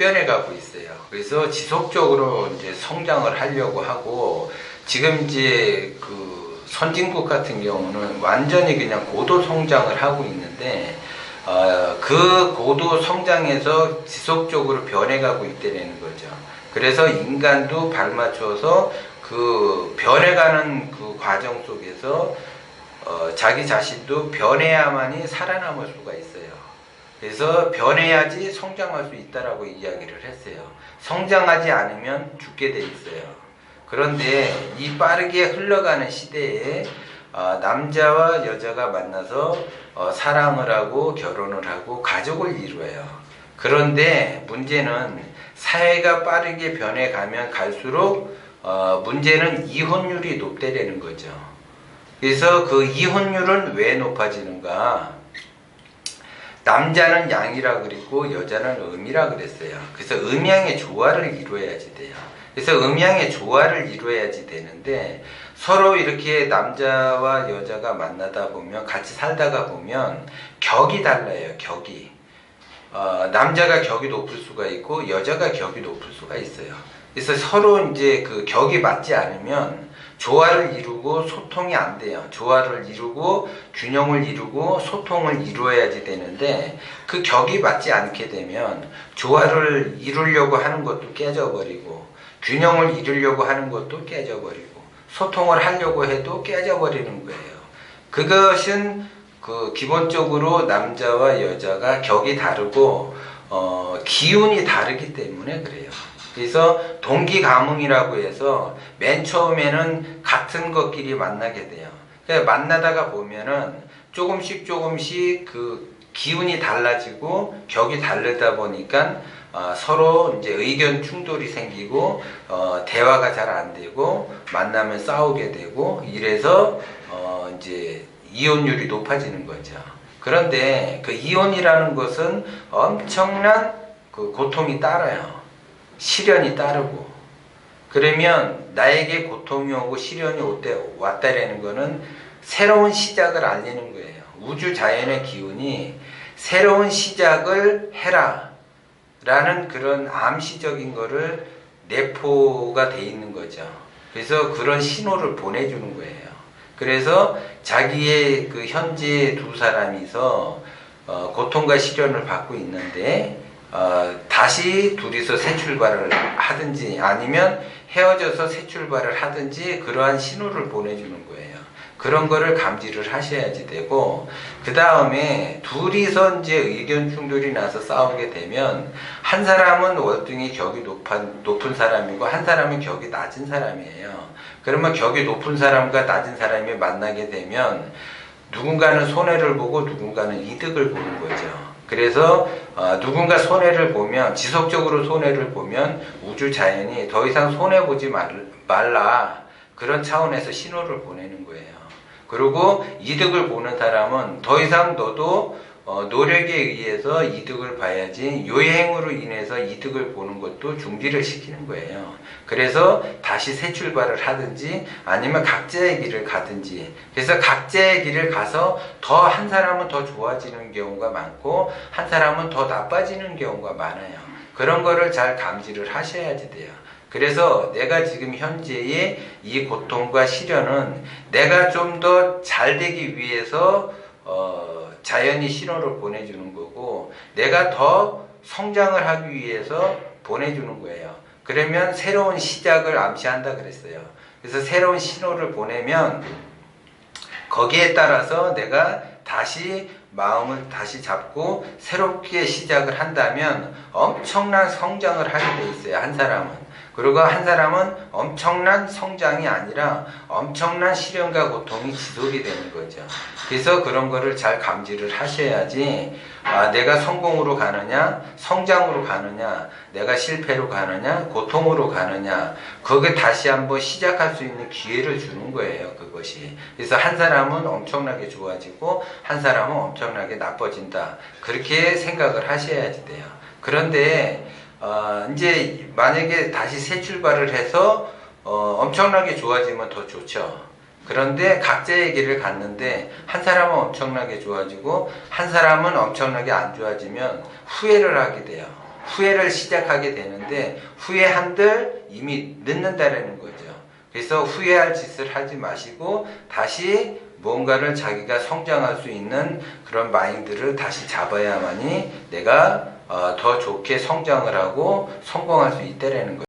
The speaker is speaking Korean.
답변해 가고 있어요. 그래서 지속적으로 이제 성장을 하려고 하고 지금 이제 그 선진국 같은 경우는 완전히 그냥 고도 성장을 하고 있는데 어, 그 고도 성장에서 지속적으로 변해가고 있다는 거죠. 그래서 인간도 발맞춰서 그 변해가는 그 과정 속에서 어, 자기 자신도 변해야만이 살아남을 수가 있어요. 그래서 변해야지 성장할 수 있다라고 이야기를 했어요. 성장하지 않으면 죽게 돼 있어요. 그런데 이 빠르게 흘러가는 시대에 어, 남자와 여자가 만나서 어, 사랑을 하고 결혼을 하고 가족을 이루어요. 그런데 문제는 사회가 빠르게 변해가면 갈수록 어, 문제는 이혼율이 높다라는 거죠. 그래서 그 이혼율은 왜 높아지는가? 남자는 양이라 그랬고 여자는 음이라 그랬어요. 그래서 음양의 조화를 이루어야지 돼요. 그래서 음양의 조화를 이루어야지 되는데 서로 이렇게 남자와 여자가 만나다 보면 같이 살다가 보면 격이 달라요. 격이. 어, 남자가 격이 높을 수가 있고 여자가 격이 높을 수가 있어요. 그래서 서로 이제 그 격이 맞지 않으면 조화를 이루고 소통이 안 돼요. 조화를 이루고 균형을 이루고 소통을 이루어야지 되는데 그 격이 맞지 않게 되면 조화를 이루려고 하는 것도 깨져버리고 균형을 이루려고 하는 것도 깨져버리고 소통을 하려고 해도 깨져버리는 거예요. 그것은 그 기본적으로 남자와 여자가 격이 다르고 어, 기운이 다르기 때문에 그래요. 그래서 동기 가뭉이라고 해서 맨 처음에는 같은 것끼리 만나게 돼요. 그래서 만나다가 보면은 조금씩 조금씩 그 기운이 달라지고 격이 다르다 보니까 어, 서로 이제 의견 충돌이 생기고 어, 대화가 잘 안 되고 만나면 싸우게 되고 이래서 어, 이제 이혼율이 높아지는 거죠. 그런데 그 이혼이라는 것은 엄청난 그 고통이 따라요. 시련이 따르고 그러면 나에게 고통이 오고 시련이 왔다라는 거는 새로운 시작을 알리는 거예요. 우주 자연의 기운이 새로운 시작을 해라 라는 그런 암시적인 거를 내포가 돼 있는 거죠. 그래서 그런 신호를 보내주는 거예요. 그래서 자기의 그 현재 두 사람이서 어, 고통과 시련을 받고 있는데 어, 다시 둘이서 새 출발을 하든지 아니면 헤어져서 새 출발을 하든지 그러한 신호를 보내주는 거예요. 그런 거를 감지를 하셔야지 되고 그 다음에 둘이서 이제 의견 충돌이 나서 싸우게 되면 한 사람은 월등히 격이 높은, 높은 사람이고 한 사람은 격이 낮은 사람이에요. 그러면 격이 높은 사람과 낮은 사람이 만나게 되면 누군가는 손해를 보고 누군가는 이득을 보는 거죠. 그래서 어, 누군가 손해를 보면 지속적으로 손해를 보면 우주 자연이 더 이상 손해 보지 말, 말라 그런 차원에서 신호를 보내는 거예요. 그리고 이득을 보는 사람은 더 이상 너도 어, 노력에 의해서 이득을 봐야지 요행으로 인해서 이득을 보는 것도 중지를 시키는 거예요. 그래서 다시 새 출발을 하든지 아니면 각자의 길을 가든지 그래서 각자의 길을 가서 더 한 사람은 더 좋아지는 경우가 많고 한 사람은 더 나빠지는 경우가 많아요. 그런 거를 잘 감지를 하셔야지 돼요. 그래서 내가 지금 현재의 이 고통과 시련은 내가 좀 더 잘 되기 위해서 어, 자연이 신호를 보내주는 거고 내가 더 성장을 하기 위해서 보내주는 거예요. 그러면 새로운 시작을 암시한다 그랬어요. 그래서 새로운 신호를 보내면 거기에 따라서 내가 다시 마음을 다시 잡고 새롭게 시작을 한다면 엄청난 성장을 하게 돼 있어요. 한 사람은. 그리고 한 사람은 엄청난 성장이 아니라 엄청난 시련과 고통이 지속이 되는 거죠. 그래서 그런 거를 잘 감지를 하셔야지 아, 내가 성공으로 가느냐, 성장으로 가느냐, 내가 실패로 가느냐, 고통으로 가느냐, 거기에 다시 한번 시작할 수 있는 기회를 주는 거예요, 그것이. 그래서 한 사람은 엄청나게 좋아지고, 한 사람은 엄청 나게 나빠진다. 그렇게 생각을 하셔야지 돼요. 그런데, 어, 이제 만약에 다시 새 출발을 해서, 어, 엄청나게 좋아지면 더 좋죠. 그런데 각자의 길을 갔는데 한 사람은 엄청나게 좋아지고 한 사람은 엄청나게 안 좋아지면 후회를 하게 돼요. 후회를 시작하게 되는데 후회한들 이미 늦는다라는 거죠. 그래서 후회할 짓을 하지 마시고 다시 무언가를 자기가 성장할 수 있는 그런 마인드를 다시 잡아야만이 내가 어, 더 좋게 성장을 하고 성공할 수 있다라는 거죠.